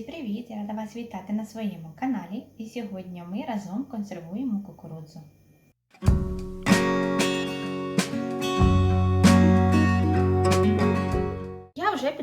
Друзі, привіт! Я рада вас вітати на своєму каналі. І сьогодні ми разом консервуємо кукурудзу.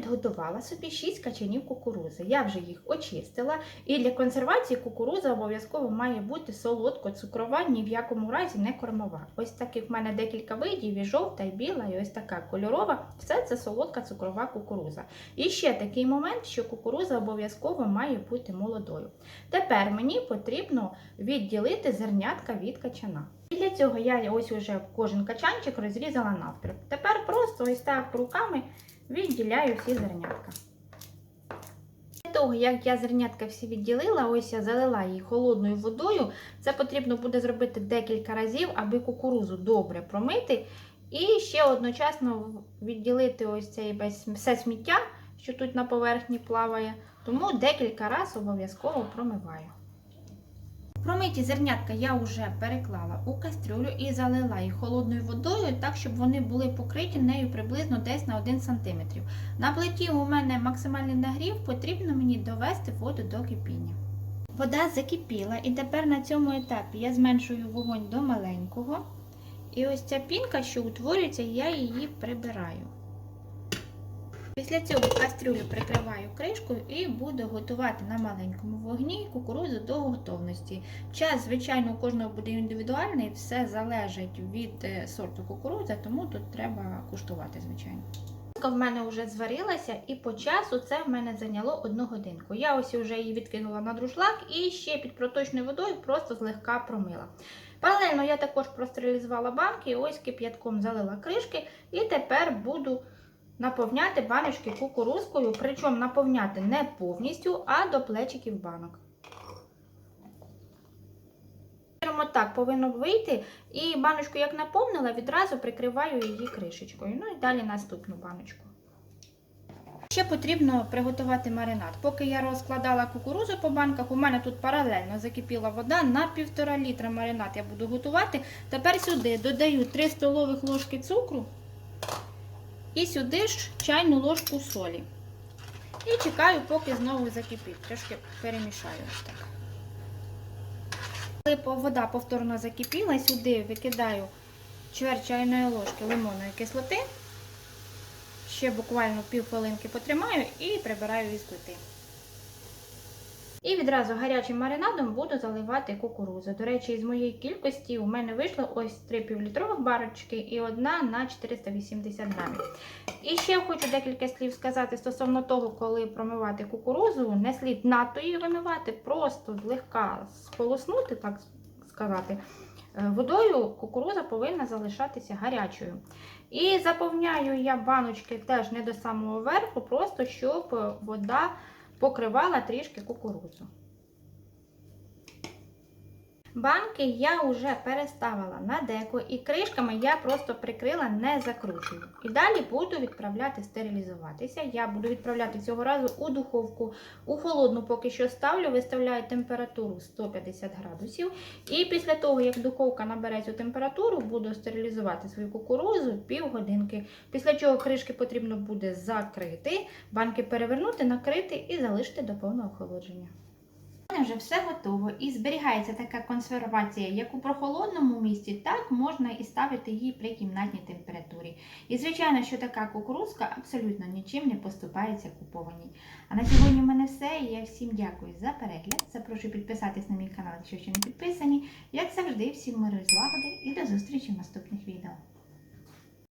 Підготувала собі 6 качанів кукурузи. Я вже їх очистила. І для консервації кукуруза обов'язково має бути солодко-цукрова, ні в якому разі не кормова. Ось таких в мене декілька видів, і жовта, і біла, і ось така кольорова. Все це солодка цукрова кукуруза. І ще такий момент, що кукуруза обов'язково має бути молодою. Тепер мені потрібно відділити зернятка від качана. І для цього я ось уже кожен качанчик розрізала навпіл. Тепер просто ось так руками відділяю всі зернятка. Для того, як я зернятка всі відділила, ось я залила її холодною водою. Це потрібно буде зробити декілька разів, аби кукурузу добре промити. І ще одночасно відділити ось цей весь все сміття, що тут на поверхні плаває. Тому декілька разів обов'язково промиваю. Промиті зернятка я вже переклала у кастрюлю і залила їх холодною водою, так, щоб вони були покриті нею приблизно десь на 1 см. На плиті у мене максимальний нагрів, потрібно мені довести воду до кипіння. Вода закипіла, і тепер на цьому етапі я зменшую вогонь до маленького. І ось ця пінка, що утворюється, я її прибираю. Після цього кастрюлю прикриваю кришкою і буду готувати на маленькому вогні кукурудзу до готовності. Час, звичайно, у кожного буде індивідуальний, все залежить від е, сорту кукурудзи, тому тут треба куштувати, звичайно. В мене вже зварилася, і по часу це в мене зайняло одну годинку. Я ось вже її відкинула на друшлак і ще під проточною водою просто злегка промила. Паралельно я також простерилізувала банки, ось кип'ятком залила кришки, і тепер буду наповняти баночки кукурузкою, причому наповняти не повністю, а до плечиків банок. Так повинно вийти, і баночку, як наповнила, відразу прикриваю її кришечкою. Ну і далі наступну баночку. Ще потрібно приготувати маринад. Поки я розкладала кукурузу по банках, у мене тут паралельно закипіла вода на 1,5 літра маринад я буду готувати. Тепер сюди додаю 3 столових ложки цукру. І сюди ж чайну ложку солі. І чекаю, поки знову закипить. Трошки перемішаю ось так. Коли вода повторно закипіла, сюди викидаю чверть чайної ложки лимонної кислоти. Ще буквально пів хвилинки потримаю і прибираю із плити. І відразу гарячим маринадом буду заливати кукурузу. До речі, з моєї кількості у мене вийшло ось 3 півлітрових барочки і одна на 480 грамів. І ще хочу декілька слів сказати стосовно того, коли промивати кукурузу, не слід надто її вимивати, просто злегка сполоснути, так сказати. Водою кукуруза повинна залишатися гарячою. І заповняю я баночки теж не до самого верху, просто щоб вода покривала трішки кукурудзу. Банки я вже переставила на деко і кришками я просто прикрила, не закручую. І далі буду відправляти стерилізуватися. Я буду відправляти цього разу у духовку. У холодну поки що ставлю, виставляю температуру 150 градусів. І після того, як духовка набере цю температуру, буду стерилізувати свою кукурузу півгодинки. Після чого кришки потрібно буде закрити, банки перевернути, накрити і залишити до повного охолодження. Вже все готово і зберігається така консервація, як у прохолодному місці, так можна і ставити її при кімнатній температурі. І, звичайно, що така кукурузка абсолютно нічим не поступається купованій. А на сьогодні в мене все. Я всім дякую за перегляд. Запрошую підписатись на мій канал, якщо ще не підписані. Як завжди, всім миру і злагоди і до зустрічі в наступних відео.